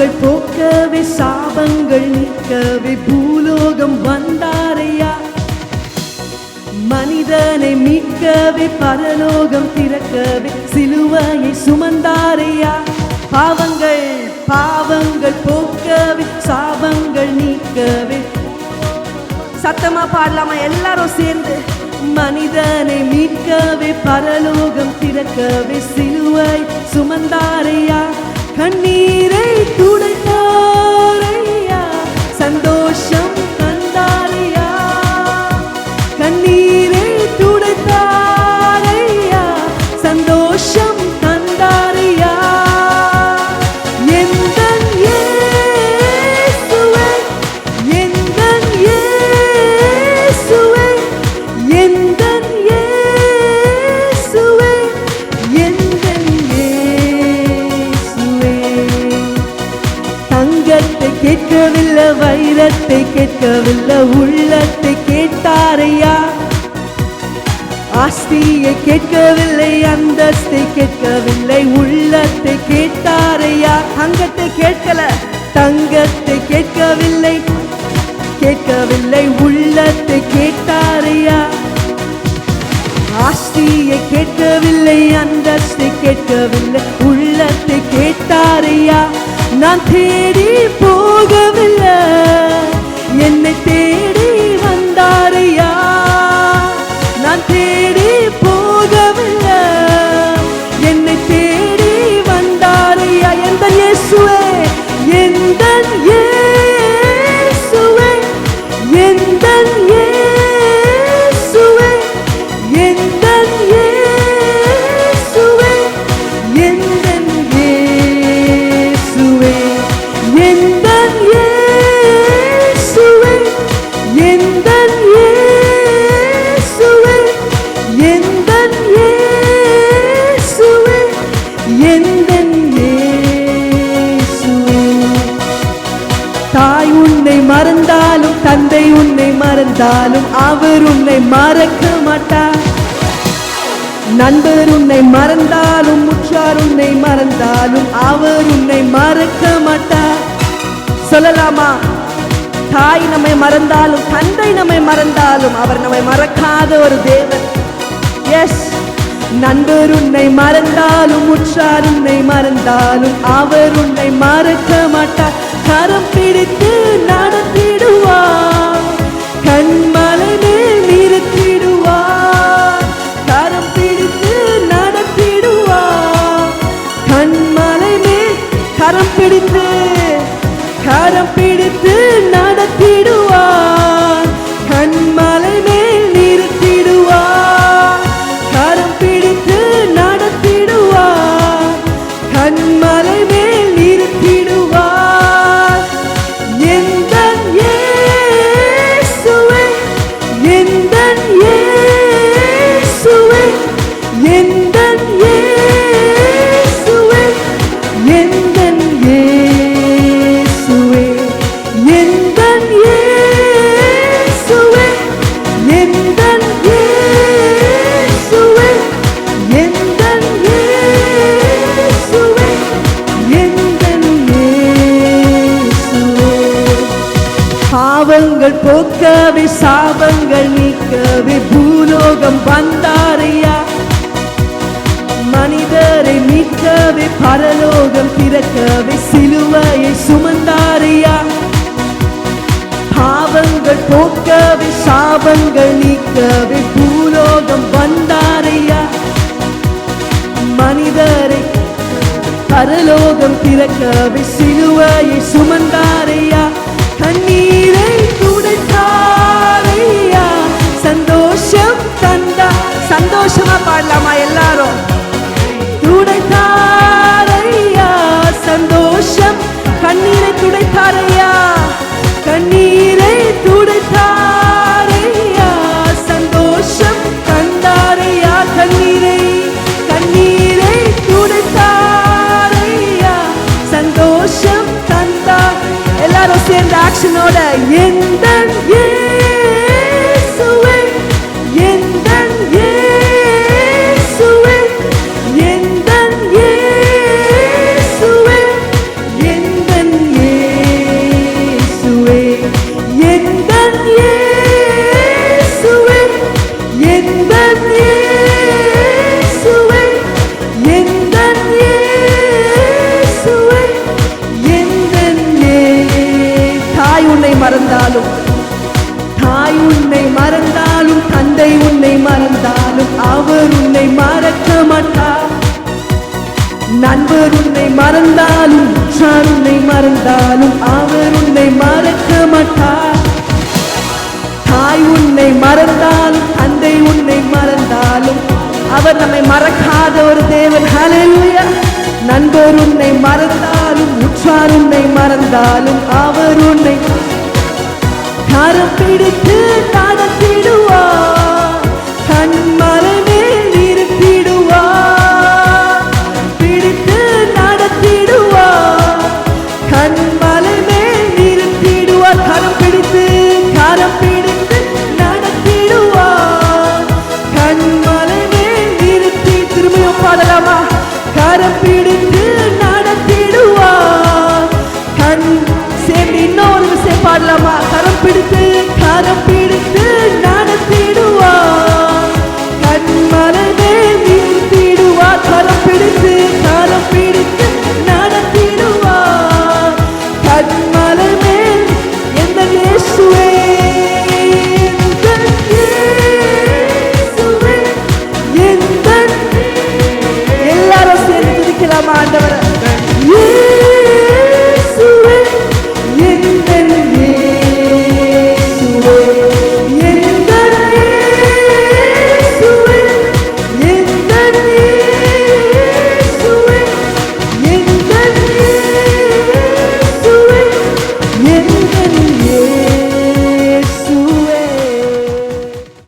பாவங்கள் போக்கவே சாபங்கள் நிற்கவே பூலோகம் வந்தாரையா? மனிதனை மீட்கவே பரலோகம் திறக்கவே சிலுவையை சுமந்தாரையா? பாவங்கள் பாவங்கள் போக்கவே சாபங்கள் நீக்கவே. சத்தமா பாடலாமா? எல்லாரும் சேர்ந்து. மனிதனை மீட்கவே பரலோகம் திறக்கவே சிலுவை சுமந்தாரையா? கண்ணீரை துடை உள்ளத்தை கேட்கவில்லை உள்ளத்தை கேட்டாரையா? ஆஸ்தியை கேட்கவில்லை அந்தஸ்தை கேட்கவில்லை உள்ளத்தை கேட்டாரையா? தங்கத்தை கேட்கல தங்கத்தை கேட்கவில்லை கேட்கவில்லை உள்ளத்தை கேட்டாரையா? ஆஸ்தியை கேட்கவில்லை அந்தஸ்தை கேட்கவில்லை உள்ளத்தை கேட்டாரையா? நான் தேடி மறந்தாலும் தந்தை உன்னை மறந்தாலும் அவர் உன்னை மறக்க மாட்டார். நண்பர் உன்னை மறந்தாலும் உற்றார் உன்னை மறந்தாலும் அவர் உன்னை மறக்க மாட்டார். சொல்லலாமா? தாய் நம்மை மறந்தாலும் தந்தை நம்மை மறந்தாலும் அவர் நம்மை மறக்காத ஒரு தேவன். எஸ் நண்பர் உன்னை மறந்தாலும் உற்றார் உன்னை மறந்தாலும் அவர் உன்னை மறக்க மாட்டார். கரம் பிடித்து நட 我看 பாவங்கள் போக்கவே சாபங்கள் நீக்கவே பூலோகம் வந்தாரையா? மனிதரை மீட்கவே பரலோகம் திறக்கவே சிலுவையை சுமந்தாரையா? பாவங்கள் போக்கவே சாபங்கள் நீக்கவே பூலோகம் வந்தாரையா? மனிதரை பரலோகம் திறக்கவே சிலுவையை சுமந்தாரையா? சந்தோஷமா பாடலாமா எல்லாரும்? துடைத்தாரையா சந்தோஷம். கண்ணீரை துடைத்தாரையா கண்ணீரை துடைத்தாரையா சந்தோஷம். தந்தாரையா கண்ணீரை கண்ணீரை துடைத்தாரையா சந்தோஷம். கந்தா எல்லாரும் சேர்ந்த ஆக்ஷனோட எந்த வந்தாலும் அவர் உன்னை மறக்க மாட்டார். தாய் உன்னை மறந்தாலும் தந்தை உன்னை மறந்தாலும் அவர் நம்மை மறக்காத ஒரு தேவன். ஹalleluya நண்பர் உன்னை மறந்தாலும் உற்றார் உன்னை மறந்தாலும் அவர் உன்னை கரம் பிடித்து ஆண்டவர்.